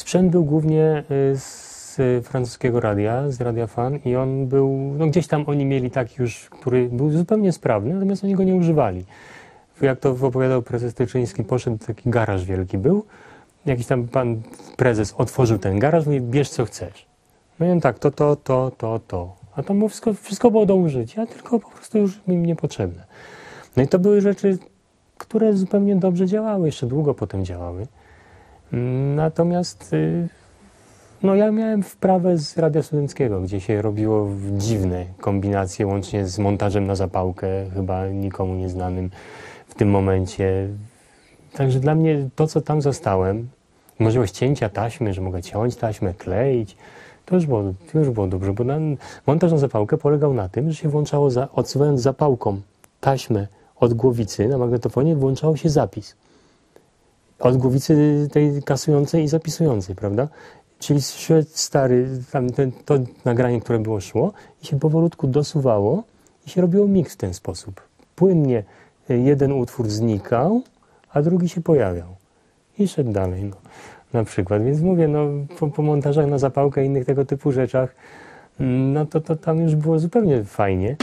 Sprzęt był głównie y, z francuskiego radia, z Radia Fan i on był, no gdzieś tam oni mieli taki już, który był zupełnie sprawny, natomiast oni go nie używali. Jak to opowiadał prezes Tyczyński, poszedł taki garaż wielki był, jakiś tam pan prezes otworzył ten garaż, mówi, bierz co chcesz. No i on tak, to, to, to, to, to. A tam było wszystko, wszystko było do użycia, tylko po prostu już mi niepotrzebne. No i to były rzeczy, które zupełnie dobrze działały, jeszcze długo potem działały. Natomiast y, no ja miałem wprawę z Radia Studenckiego, gdzie się robiło dziwne kombinacje, łącznie z montażem na zapałkę, chyba nikomu nieznanym w tym momencie. Także dla mnie to, co tam zostałem, możliwość cięcia taśmy, że mogę ciąć taśmę, kleić, to już było, to już było dobrze, bo montaż na zapałkę polegał na tym, że się włączało, za, odsuwając zapałką taśmę od głowicy na magnetofonie, włączało się zapis. Od głowicy tej kasującej i zapisującej, prawda? Czyli szedł stary, tam ten, to nagranie, które było szło i się powolutku dosuwało i się robiło miks w ten sposób. Płynnie jeden utwór znikał, a drugi się pojawiał. I szedł dalej, no, na przykład. Więc mówię, no, po, po montażach na zapałkę i innych tego typu rzeczach, no to, to tam już było zupełnie fajnie.